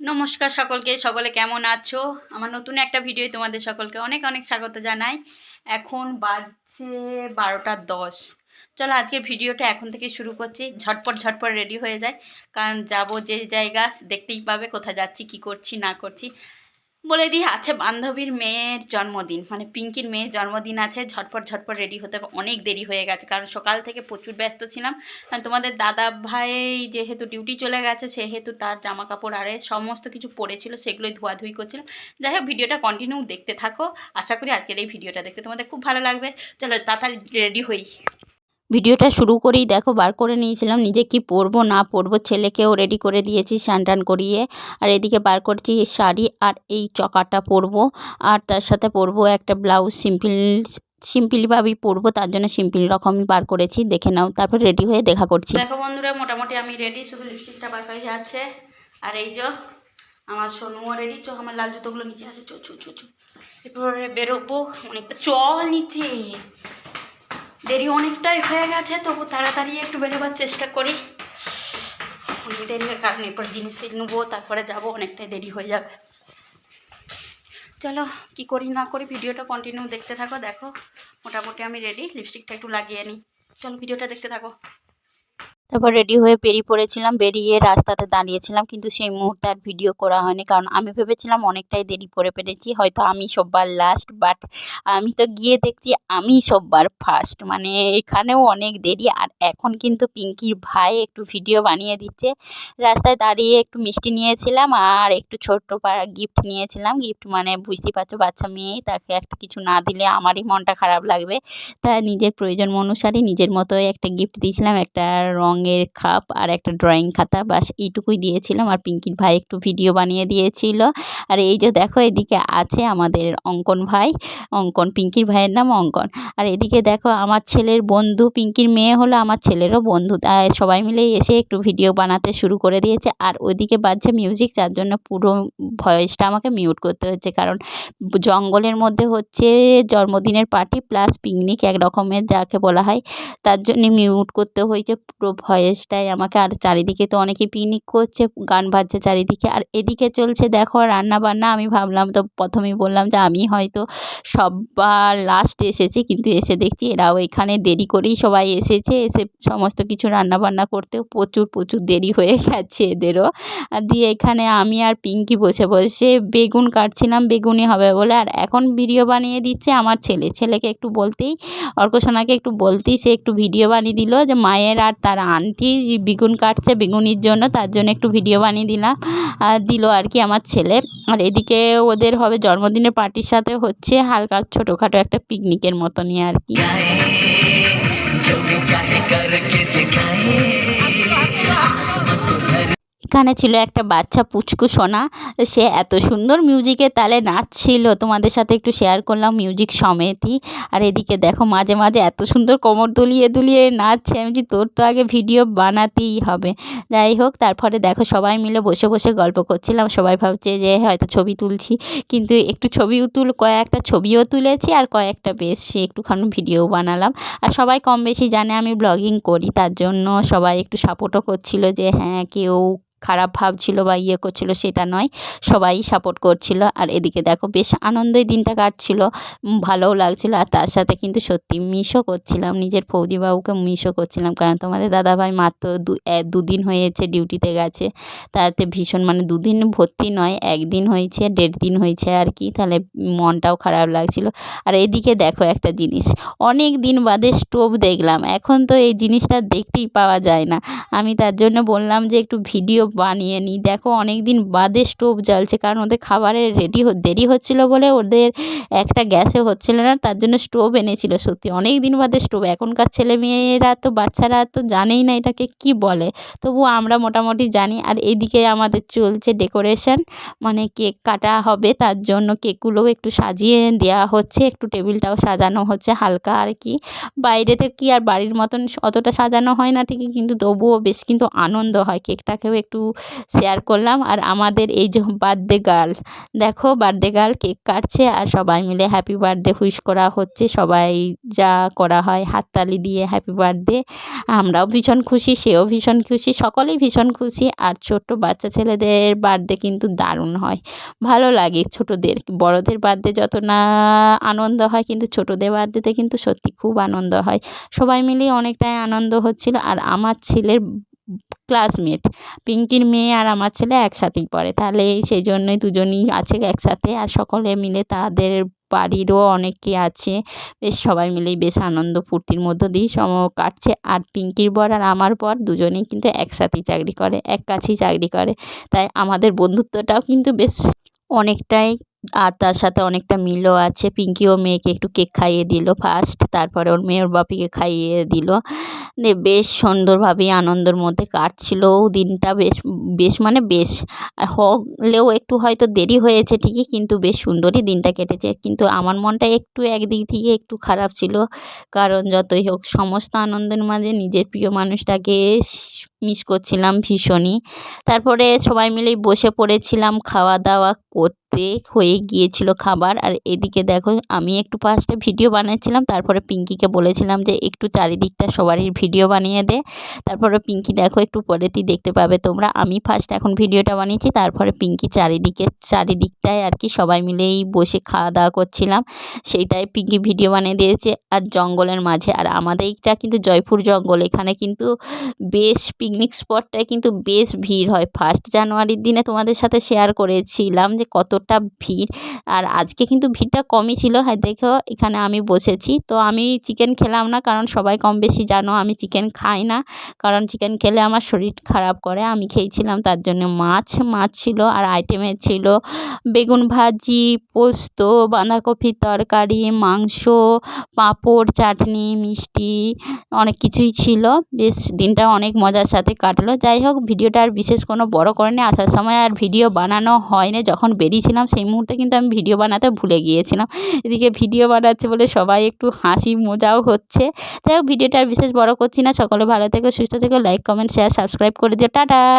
নমস্কার সকলকে, সকলে কেমন আছো? আমার নতুন একটা ভিডিও তোমাদের সকলকে অনেক অনেক স্বাগত জানাই। এখন বাজছে বারোটা দশ। চলো আজকের ভিডিওটা এখন থেকে শুরু করছি। ঝটপট ঝটপট রেডি হয়ে যায়। কারণ যাব যে জায়গা, দেখতেই পাবে কোথায় যাচ্ছি, কি করছি, না করছি। বলে দিই, আছে বান্ধবীর মেয়ের জন্মদিন। মানে পিঙ্কির মেয়ের জন্মদিন আছে। ঝটপট ঝটপট রেডি হতে। অনেক দেরি হয়ে গেছে। কারণ সকাল থেকে প্রচুর ব্যস্ত ছিলাম। কারণ তোমাদের দাদা ভাই যেহেতু ডিউটি চলে গেছে, সেহেতু তার জামা কাপড় আরে সমস্ত কিছু পড়েছিল, সেগুলোই ধোয়াধুয়ি করছিলাম। যাই হোক, ভিডিওটা কন্টিনিউ দেখতে থাকো। আশা করি আজকের এই ভিডিওটা দেখতে তোমাদের খুব ভালো লাগবে। চলো তাড়াতাড়ি রেডি হই। ভিডিওটা শুরু করেই দেখো, বার করে নিয়েছিলাম। নিজে কি পরবো, না পরবো, ছেলেকেও রেডি করে দিয়েছি স্নান করিয়ে। আর এদিকে বার করছি শাড়ি আর এই চকাটা পরবো। আর তার সাথে পরবো একটা ব্লাউজ সিম্পল সিম্পলভাবেই পরবো। তার জন্য সিম্পল রকমই বার করেছি, দেখে নাও। তারপর রেডি হয়ে দেখা করছি। দেখো বন্ধুরা, মোটামুটি আমি রেডি শুধু লিপস্টিকটা বাকি আছে আর এই যে, আমার সোনুও রেডি চো, আমার লাল জুতোগুলো নিচে আছে, চো চো চো চো। এরপরে বেরোবো, অনেকটা চল নিচে। দেরি অনেকটাই হয়ে গেছে, তবু তাড়াতাড়ি একটু বেরোবার চেষ্টা করি। অনেক দেরি কারণ এরপর জিনিস নেব, তারপরে যাব, অনেকটাই দেরি হয়ে যাবে। চলো, কি করি না করি, ভিডিওটা কন্টিনিউ দেখতে থাকো, দেখো। মোটামুটি আমি রেডি লিপস্টিকটা একটু লাগিয়ে নিই। চলো, ভিডিওটা দেখতে থাকো। তারপর রেডি হয়ে বেরিয়ে পড়েছিলাম, বেরিয়ে রাস্তাতে দাঁড়িয়েছিলাম, কিন্তু সেই মুহূর্তে আর ভিডিও করা হয়নি, কারণ আমি ভেবেছিলাম অনেকটাই দেরি করে পেরেছি হয়তো আমি সববার লাস্ট বাট আমি তো গিয়ে দেখছি আমি সববার ফার্স্ট মানে এখানেও অনেক দেরি, আর এখন কিন্তু পিঙ্কির ভাই একটু ভিডিও বানিয়ে দিচ্ছে, রাস্তায় দাঁড়িয়ে একটু মিষ্টি নিয়েছিলাম, আর একটু ছোট্ট গিফট নিয়েছিলাম গিফট মানে বুঝতেই পারছ, বাচ্চা মেয়ে, তাকে একটা কিছু না দিলে আমারই মনটা খারাপ লাগবে, তা নিজের প্রয়োজন অনুসারে নিজের মতোই একটা গিফট দিয়েছিলাম, একটা রঙের খাপ আর একটা ড্রয়িং খাতা। বাস এইটুকুই দিয়েছিলাম আর পিঙ্কির ভাই একটু ভিডিও বানিয়ে দিয়েছিল। আর এই যে দেখো এদিকে আছে আমাদের অঙ্কন ভাই। অঙ্কন, পিঙ্কির ভাইয়ের নাম অঙ্কন। আর এদিকে দেখো আমার ছেলের বন্ধু, পিঙ্কির মেয়ে হলো আমার ছেলেরও বন্ধু। সবাই মিলে এসে একটু ভিডিও বানাতে শুরু করে দিয়েছে। আর ওইদিকে বাজছে মিউজিক যার জন্য পুরো ভয়েসটা আমাকে মিউট করতে হচ্ছে। কারণ জঙ্গলের মধ্যে হচ্ছে জন্মদিনের পার্টি প্লাস পিকনিক এক রকমের যাকে বলা হয়, তার জন্যে মিউট করতে হয়েছে পুরো ভয়েসটাই আমাকে আর চারিদিকে তো অনেকেই পিকনিক করছে, গান বাজছে চারিদিকে। আর এদিকে চলছে দেখো রান্না বান্না আমি ভাবলাম তো প্রথমেই বললাম যে আমি হয়তো সবার লাস্ট এসেছি, কিন্তু এসে দেখছি এরাও এখানে দেরি করেই সবাই এসেছে, এসে সমস্ত কিছু রান্না বান্না করতেও প্রচুর প্রচুর দেরি হয়ে গেছে এদেরও। আর দিয়ে এখানে আমি আর পিঙ্কি বসে বসে বেগুন কাটছিলাম বেগুনি হবে বলে। আর এখন ভিডিও বানিয়ে দিচ্ছে আমার ছেলে। ছেলেকে একটু বলতেই, অর্কসোনাকে একটু বলতেই সে একটু ভিডিও বানিয়ে দিল যে মায়ের আর তার আন্টি বেগুন কাটছে, বেগুনির জন্য, তার জন্য একটু ভিডিও বানিয়ে দিলাম। দিল আর কি আমার ছেলে। আর এদিকে ওদের হবে জন্মদিনের পার্টির সাথে হচ্ছে হালকা ছোটোখাটো একটা পিকনিকের মতনই আর কি। এখানে ছিল একটা বাচ্চা পুচকু সোনা। সে এত সুন্দর মিউজিকের তালে নাচছিল। তোমাদের সাথে একটু শেয়ার করলাম মিউজিক সমেতই আর এদিকে দেখো মাঝে মাঝে এত সুন্দর কোমর দুলিয়ে দুলিয়ে নাচছে। আমি যে তোর তো আগে ভিডিও বানাতেই হবে। যাই হোক, তারপরে দেখো সবাই মিলে বসে বসে গল্প করছিলাম। সবাই ভাবছে যে হয়তো ছবি তুলছি। কিন্তু একটু ছবিও তুল কয়েকটা ছবিও তুলেছি আর কয়েকটা বেশ একটুখানি ভিডিও বানালাম। আর সবাই কম বেশি জানে আমি ব্লগিং করি। তার জন্য সবাই একটু সাপোর্টও করছিল যে হ্যাঁ কেউ খারাপ ভাবছিল বা ইয়ে করছিল সেটা নয়, সবাই সাপোর্ট করছিল। আর এদিকে দেখো বেশ আনন্দই দিনটা কাটছিল ভালোও লাগছিল। আর তার সাথে কিন্তু সত্যি মিশও করছিলাম, নিজের ফৌজিবাবুকে মিশও করছিলাম। কারণ তোমাদের দাদাভাই মাত্র দু দুদিন হয়েছে ডিউটিতে গেছে। তাতে ভীষণ মানে দুদিন ভর্তি নয়, একদিন হয়েছে, দেড় দিন হয়েছে আর কি। তাহলে মনটাও খারাপ লাগছিল। আর এদিকে দেখো একটা জিনিস, অনেক দিন বাদে স্টোভ দেখলাম। এখন তো এই জিনিসটা দেখতেই পাওয়া যায় না। আমি তার জন্য বললাম যে একটু ভিডিও বানিয়ে নিই। দেখো অনেক দিন বাদে স্টোভ জ্বলছে, কারণ ওদের খাবারের রেডি দেরি হচ্ছিল বলে ওদের একটা গ্যাসে হচ্ছিল না, তার জন্য স্টোভ এনেছিল সত্যি। অনেক দিন বাদে স্টোভ। এখনকার ছেলে মেয়েরা তো, বাচ্চারা তো জানেই না এটাকে কি বলে। তবু আমরা মোটামুটি জানি। আর এদিকে আমাদের চলছে ডেকোরেশন মানে কেক কাটা হবে, তার জন্য কেকগুলোও একটু সাজিয়ে দেওয়া হচ্ছে, একটু টেবিলটাও সাজানো হচ্ছে হালকা আর কি। বাইরেতে কি আর বাড়ির মতন অতটা সাজানো হয় না ঠিকই, কিন্তু তবুও বেশ কিন্তু আনন্দ হয় কেকটাকেও একটু শেয়ার করলাম। আর আমাদের এই যে বার্থডে গার্ল দেখো বার্থডে গার্ল কেক কাটছে আর সবাই মিলে হ্যাপি বার্থডে হুইশ করা হচ্ছে। সবাই যা করা হয় হাততালি দিয়ে হ্যাপি বার্থডে আমরাও ভীষণ খুশি, সেও ভীষণ খুশি, সকলেই ভীষণ খুশি। আর ছোট্ট বাচ্চা ছেলেদের বার্থডে কিন্তু দারুণ হয়। ভালো লাগে ছোটোদের, বড়দের বার্থডে যত না আনন্দ হয়, কিন্তু ছোটোদের বার্থডেতে কিন্তু সত্যি খুব আনন্দ হয়। সবাই মিলে অনেকটাই আনন্দ হচ্ছিল। আর আমার ছেলের ক্লাসমেট পিঙ্কির মেয়ে আর আমার ছেলে একসাথেই পড়ে। তাহলে সেই জন্যই দুজনই আছে একসাথে আর সকলে মিলে তাদের বাড়িরও অনেকে আছে। বেশ সবাই মিলেই বেশ আনন্দ ফুর্তির মধ্য দিয়েই সম কাটছে। আর পিঙ্কির বর আর আমার বর দুজনেই কিন্তু একসাথেই চাকরি করে এক কাছেই চাকরি করে। তাই আমাদের বন্ধুত্বটাও কিন্তু বেশ অনেকটাই আর তার সাথে অনেকটা মিলও আছে। পিঙ্কি ওর মেয়েকে একটু কেক খাইয়ে দিল ফার্স্ট তারপরে ওর মেয়ে ওর বাপিকে খাইয়ে দিল। দিয়ে বেশ সুন্দরভাবেই আনন্দের মধ্যে কাটছিল দিনটা, বেশ বেশ মানে বেশ। আর হলেও একটু হয়তো দেরি হয়েছে ঠিকই, কিন্তু বেশ সুন্দরই দিনটা কেটেছে। কিন্তু আমার মনটা একটু একদিক থেকে একটু খারাপ ছিল। কারণ যতই হোক, সমস্ত আনন্দের মাঝে নিজের প্রিয় মানুষটাকে মিস করছিলাম ভীষণই। তারপরে সবাই মিলেই বসে পড়েছিলাম খাওয়া দাওয়া করতে হয়ে গিয়েছিল খাবার। আর এদিকে দেখো, আমি একটু ফার্স্টে ভিডিও বানাচ্ছিলাম, তারপরে পিঙ্কিকে বলেছিলাম যে একটু চারিদিকটা সবারই ভিডিও বানিয়ে দে। তারপরে পিঙ্কি দেখো, একটু পরেতেই দেখতে পাবে তোমরা। আমি ফার্স্ট এখন ভিডিওটা বানিয়েছি, তারপরে পিঙ্কি চারিদিকে, চারিদিকটায় আর কি সবাই মিলেই বসে খাওয়া দাওয়া করছিলাম। সেইটাই পিঙ্কি ভিডিও বানিয়ে দিয়েছে, আর জঙ্গলের মাঝে। আর আমাদের এইটা কিন্তু জয়পুর জঙ্গল, এখানে কিন্তু বেশ পিকনিক স্পটটায় কিন্তু বেশ ভিড় হয়। ফার্স্ট জানুয়ারির দিনে তোমাদের সাথে শেয়ার করেছিলাম যে কতটা ভিড়। আর আজকে কিন্তু ভিড়টা কমই ছিল। হ্যাঁ দেখো, এখানে আমি বসেছি। তো আমি চিকেন খেলাম না, কারণ সবাই কম বেশি জানো, আমি চিকেন খাই না। কারণ চিকেন খেলে আমার শরীর খারাপ করে। আমি খেয়েছিলাম, তার জন্য মাছ মাছ ছিল আর আইটেমের ছিল বেগুন ভাজি, পোস্ত, বাঁধাকপির তরকারি, মাংস, পাঁপড়, চাটনি, মিষ্টি, অনেক কিছুই ছিল। বেশ, দিনটা অনেক মজার সাথে কাটলো। যাই হোক, ভিডিওটা আর বিশেষ কোনো বড় করেনি। আসার সময় আর ভিডিও বানানো হয়নি। যখন বেরিয়েছিলাম, সেই মুহূর্তে কিন্তু আমি ভিডিও বানাতে ভুলে গিয়েছিলাম। এদিকে ভিডিও বানাচ্ছে বলে সবাই একটু হাসি মজাও হচ্ছে। যাই হোক, ভিডিওটা আর বিশেষ বড় করছি না। সকলে ভালো থেকে, সুস্থ থেকে। লাইক কমেন্ট শেয়ার সাবস্ক্রাইব করে দিও। টাটা!